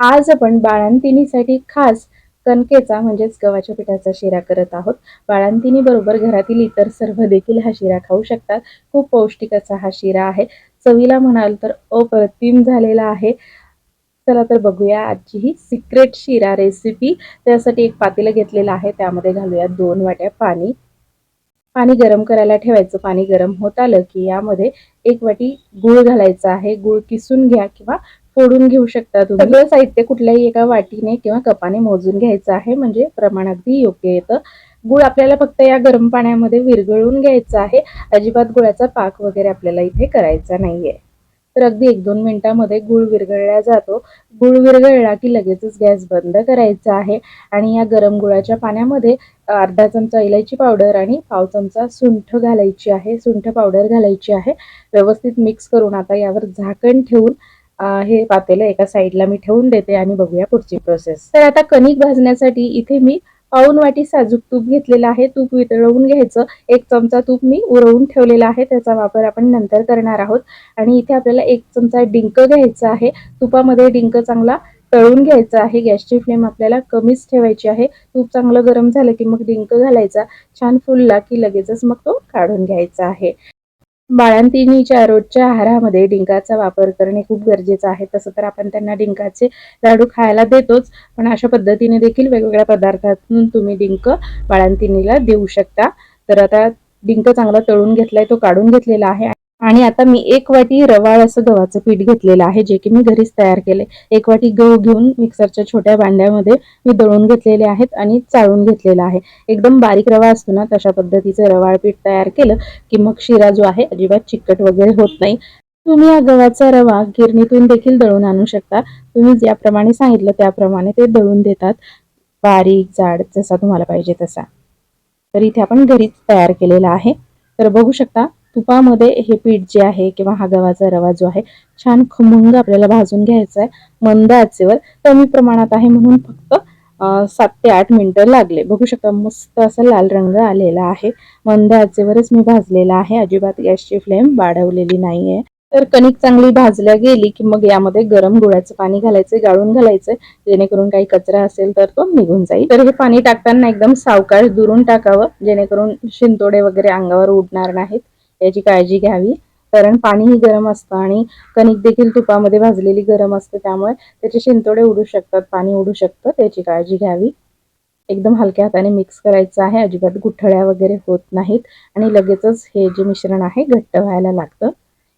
आज आपण बाळंतिणीसाठी खास कणकेचा म्हणजेच गव्हाच्या पिठाचा शिरा करत आहोत. बाळंतिणी बरोबर घरातील इतर सर्व देखील हा शिरा खाऊ शकतात. खूप पौष्टिक असा हा शिरा आहे. चवीला म्हणाल तर अप्रतिम झालेला आहे. चला तर बघूया आजची ही सिक्रेट शिरा रेसिपी त्यासाठी एक पातेलं घेतलेलं आहे. त्यामध्ये घालूया दोन वाट्या पाणी. पाणी गरम करायला ठेवायचं. पाणी गरम होत आलं की यामध्ये एक वाटी गूळ घालायचा आहे. गूळ किसून घ्या किंवा फोडून घेऊ शकता तुम्ही. सगळं साहित्य कुठल्याही एका वाटीने किंवा कपाने मोजून घ्यायचं आहे. म्हणजे प्रमाण अगदी योग्य येतं. गुळ आपल्याला फक्त या गरम पाण्यामध्ये विरघळून घ्यायचं आहे. अजिबात गुळाचा पाक वगैरे आपल्याला इथे करायचा नाहीये. तर अगदी एक दोन मिनिटांमध्ये गुळ विरघळला जातो. गुळ विरघळला की लगेचच गॅस बंद करायचा आहे. आणि या गरम गुळाच्या पाण्यामध्ये अर्धा चमचा इलायची पावडर आणि पाव चमचा सुंठ घालायची आहे. सुंठ पावडर घालायची आहे. व्यवस्थित मिक्स करून आता यावर झाकण ठेवून हे पातेलं एका साईडला मी ठेवून देते आणि बघूया पुढची प्रोसेस. तर आता कणिक भाजण्यासाठी इथे मी पाऊन वाटी साजूक तूप घेतलेलं आहे. तूप वितळवून घ्यायचं. एक चमचा तूप मी उरवून ठेवलेला आहे. त्याचा वापर आपण नंतर करणार आहोत. आणि इथे आपल्याला एक चमचा डिंक घ्यायचा आहे. तुपामध्ये डिंक चांगला तळून घ्यायचा आहे. गॅसची फ्लेम आपल्याला कमीच ठेवायची आहे. तूप चांगलं गरम झालं की मग डिंक घालायचा. छान फुलला की लगेचच मग तो काढून घ्यायचा आहे. बाळंतिणीच्या रोजच्या आहारामध्ये डिंकाचा वापर करणे खूप गरजेचं आहे. तसं तर आपण त्यांना डिंकाचे लाडू खायला देतोच पण अशा पद्धतीने देखील वेगवेगळ्या पदार्थातून तुम्ही डिंक बाळंतिणीला देऊ शकता. तर आता डिंक चांगला तळून घेतलाय तो काढून घेतलेला आहे. आणि आता मी एक वाटी रवाळ असं गव्हाचं पीठ घेतलेलं आहे जे की मी घरीच तयार केले एक वाटी गहू घेऊन मिक्सरच्या छोट्या भांड्यामध्ये मी दळून घेतलेले आहेत आणि चाळून घेतलेला आहे. एकदम बारीक रवा असतो ना तशा पद्धतीचं रवाळ पीठ तयार केलं की मग शिरा जो आहे अजिबात चिकट वगैरे होत नाही. तुम्ही या गव्हाचा रवा गिरणीतून देखील दळून आणू शकता. तुम्ही ज्याप्रमाणे सांगितलं त्याप्रमाणे ते दळून देतात. बारीक जाड जसा तुम्हाला पाहिजे तसा. तर इथे आपण घरीच तयार केलेला आहे. तर बघू शकता तुपामध्ये हे पीठ जे आहे किंवा हा गव्हाचा रवा जो आहे छान खमंग आपल्याला भाजून घ्यायचा आहे मंद आचेवर कमी प्रमाणात आहे म्हणून फक्त सात ते आठ मिनिटं लागले. बघू शकता मस्त असा लाल रंग आलेला आहे. मंद आचेवरच मी भाजलेला आहे. अजिबात गॅसची फ्लेम वाढवलेली नाहीये. तर कणिक चांगली भाजल्या गेली की मग यामध्ये गरम गुळाचं पाणी घालायचं गाळून घालायचं जेणेकरून काही कचरा असेल तर तो निघून जाईल. तर हे पाणी टाकताना एकदम सावकाश दुरून टाकावं जेणेकरून शिंतोडे वगैरे अंगावर उडणार नाहीत. याची काळजी घ्यावी. कारण पाणीही गरम असतं आणि कणिक देखील तुपामध्ये भाजलेली गरम असते त्यामुळे त्याचे शिंतोडे उडू शकतात पाणी उडू शकतं त्याची काळजी घ्यावी. एकदम हलक्या हाताने मिक्स करायचं आहे अजिबात गुठळ्या वगैरे होत नाहीत आणि लगेचच हे जे मिश्रण आहे घट्ट व्हायला लागतं.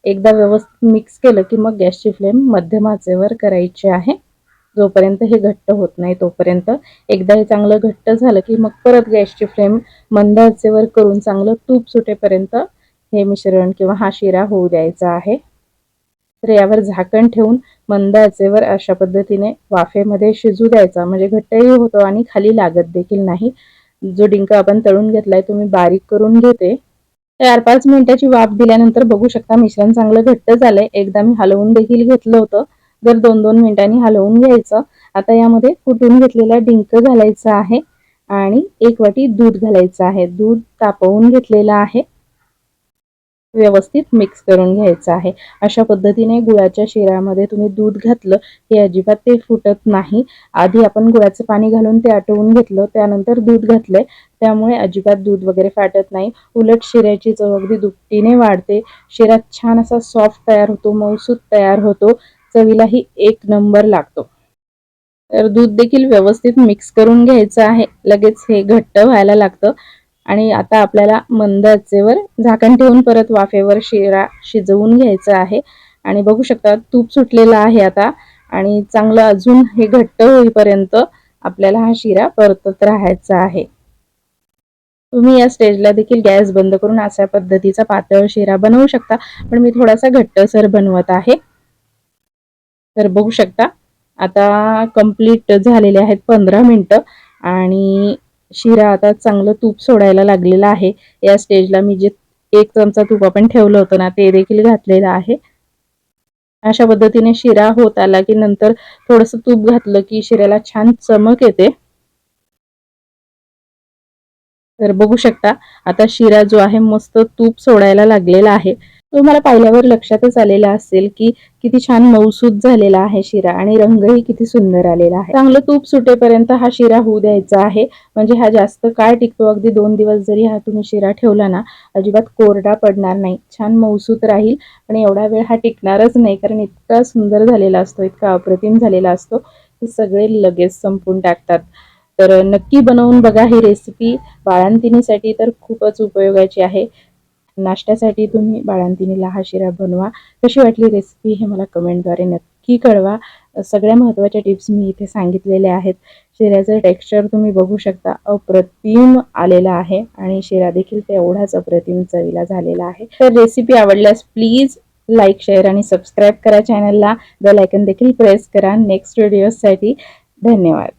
एकदा व्यवस्थित मिक्स केलं की मग गॅसची फ्लेम मध्यम आचेवर करायची आहे. जोपर्यंत हे घट्ट होत नाही तोपर्यंत एकदा हे चांगलं घट्ट झालं की मग परत गॅसची फ्लेम मंद आचेवर करून चांगलं तूप सुटेपर्यंत हे मिश्रण किंवा हा शिरा होऊ द्यायचा आहे. तर यावर झाकण ठेवून मंद आचेवर अशा पद्धतीने वाफेमध्ये शिजू द्यायचा. म्हणजे घट्टही होतो आणि खाली लागत देखील नाही. जो डिंक आपण तळून घेतलाय तो मी बारीक करून घेते. चार पाच मिनिटाची वाफ दिल्यानंतर बघू शकता मिश्रण चांगलं घट्ट झालंय. एकदा मी हलवून देखील घेतलं होतं. जर दोन दोन मिनिटांनी हलवून घ्यायचं. आता यामध्ये फुटून घेतलेला डिंक घालायचा आहे आणि एक वाटी दूध घालायचं आहे. दूध तापवून घेतलेलं आहे. व्यवस्थित मिक्स करून घ्यायचं आहे. अशा पद्धतीने गुळाच्या शिऱ्यामध्ये तुम्ही दूध घातलं की अजिबात ते फुटत नाही. आधी आपण गुळाचं पाणी घालून ते आटवून घेतलं त्यानंतर दूध घातलंय. त्यामुळे अजिबात दूध वगैरे फाटत नाही. उलट शिऱ्याची चव अगदी दुपटीने वाढते. शिरा छान असा सॉफ्ट तयार होतो मऊसूत तयार होतो. चवीलाही एक नंबर लागतो. तर दूध देखील व्यवस्थित मिक्स करून घ्यायचं आहे. लगेच हे घट्ट व्हायला लागतं. आणि आता आपल्याला मंद आचेवर झाकण ठेवून परत वाफेवर शिरा शिजवून घ्यायचं आहे. आणि बघू शकता तूप सुटलेलं आहे आता आणि चांगलं अजून हे घट्ट होईपर्यंत आपल्याला हा शिरा परतत राहायचा आहे. तुम्ही या स्टेजला देखील गॅस बंद करून अशा पद्धतीचा पातळ शिरा बनवू शकता. पण मी थोडासा घट्टसर बनवत आहे. तर बघू शकता आता कंप्लीट झालेले आहेत पंधरा मिनटं आणि शिरा आता चांगलं तूप सोडायला लागलेलं आहे. या स्टेजला मी जे एक चमचा तूप आपण ठेवलं होतं ना ते देखील घातलेलं आहे. अशा पद्धतीने शिरा होत आला की नंतर थोडस तूप घातलं की शिऱ्याला छान चमक येते. तर बघू शकता आता शिरा जो आहे मस्त तूप सोडायला लागलेला आहे. तुम्हाला पाहिल्यावर लक्षातच आलेलं असेल की किती छान मऊसूत झालेला आहे शिरा आणि रंगही किती सुंदर आलेला आहे. चांगलं तूप सुटेपर्यंत हा शिरा होऊ द्यायचा आहे. म्हणजे हा जास्त काळ टिकतो. अगदी दोन दिवस जरी हा तुम्ही शिरा ठेवला ना अजिबात कोरडा पडणार नाही. छान मऊसूत राहील. आणि एवढा वेळ हा टिकणारच नाही. कारण इतका सुंदर झालेला असतो इतका अप्रतिम झालेला असतो सगळे लगेच संपून टाकतात. तर नक्की बनवून बघा ही रेसिपी बाळांतिनीसाठी तर खूपच उपयोगाची आहे. नाश्त्यासाठी तुम्ही बाळंतिणीला हा शिरा बनवा. कशी वाटली रेसिपी हे मला कमेंटद्वारे नक्की कळवा. सगळ्या महत्त्वाच्या टिप्स मी इथे सांगितलेल्या आहेत. शिऱ्याचं टेक्स्चर तुम्ही बघू शकता अप्रतिम आलेला आहे आणि शिरा देखील तेवढाच अप्रतिम चवीला झालेला आहे. तर रेसिपी आवडल्यास प्लीज लाईक शेअर आणि सबस्क्राईब करा चॅनलला बेल आयकन देखील प्रेस करा. नेक्स्ट व्हिडिओसाठी धन्यवाद.